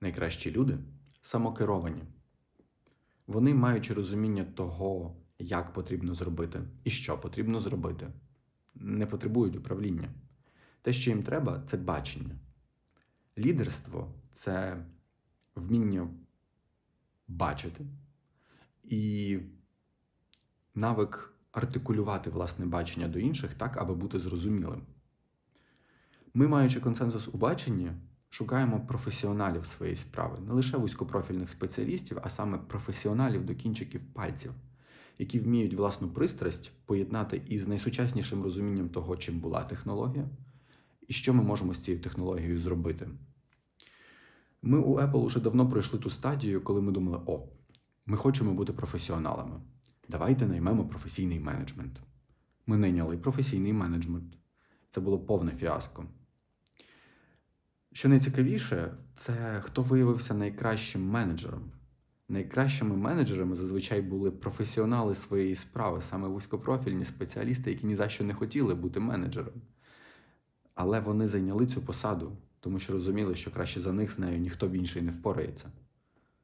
Найкращі люди самокеровані. Вони, маючи розуміння того, як потрібно зробити і що потрібно зробити, не потребують управління. Те, що їм треба, це бачення. Лідерство це вміння бачити і навик артикулювати власне бачення до інших так, аби бути зрозумілим. Ми, маючи консенсус у баченні, шукаємо професіоналів своєї справи, не лише вузькопрофільних спеціалістів, а саме професіоналів до кінчиків пальців, які вміють власну пристрасть поєднати із найсучаснішим розумінням того, чим була технологія, і що ми можемо з цією технологією зробити. Ми у Apple уже давно пройшли ту стадію, коли ми думали: о, ми хочемо бути професіоналами. Давайте наймемо професійний менеджмент. Ми найняли професійний менеджмент. Це було повне фіаско. Що найцікавіше, це хто виявився найкращим менеджером. Найкращими менеджерами зазвичай були професіонали своєї справи, саме вузькопрофільні спеціалісти, які ні за що не хотіли бути менеджером. Але вони зайняли цю посаду, тому що розуміли, що краще за них з нею ніхто б інший не впорається.